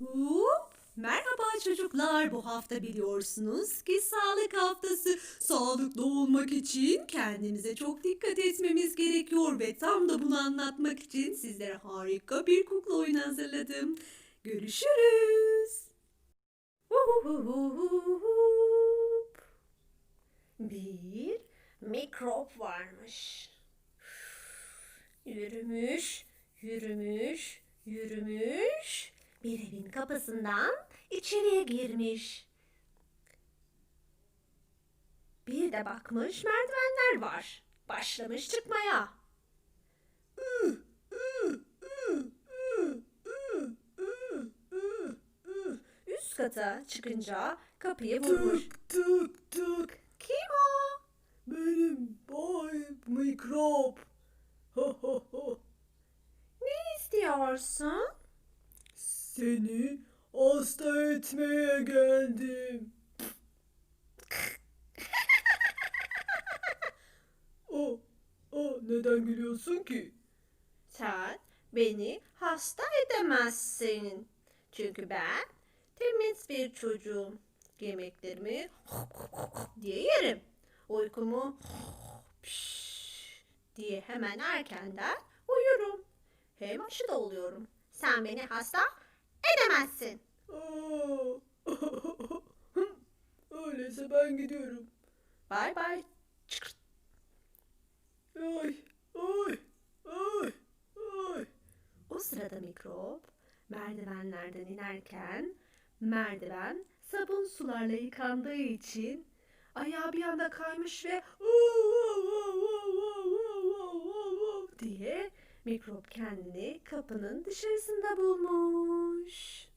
Hop! Merhaba çocuklar. Bu hafta biliyorsunuz ki sağlık haftası. Sağlıklı olmak için kendimize çok dikkat etmemiz gerekiyor ve tam da bunu anlatmak için sizlere harika bir kukla oyunu hazırladım. Görüşürüz. Hup. Bir mikrop varmış. Yürümüş, yürümüş, yürümüş. Bir evin kapısından içeriye girmiş. Bir de bakmış merdivenler var. Başlamış çıkmaya. Üst kata çıkınca kapıyı vurmuş. Tık tık. Kim o? Benim Bay Mikrop. Ha. Ne istiyorsun? Seni hasta etmeye geldim. o, o neden gülüyorsun ki? Sen beni hasta edemezsin. Çünkü ben temiz bir çocuğum. Yemeklerimi diye yerim. Uykumu diye hemen erkenden uyurum. Hem aşı da oluyorum. Sen beni hasta Aa. Öyleyse ben gidiyorum. Bay bay. Ay, ay, ay, ay. O sırada mikrop merdivenlerden inerken merdiven sabun sularla yıkandığı için ayağı bir anda kaymış ve diye mikrop kendini kapının dışarısında bulmuş.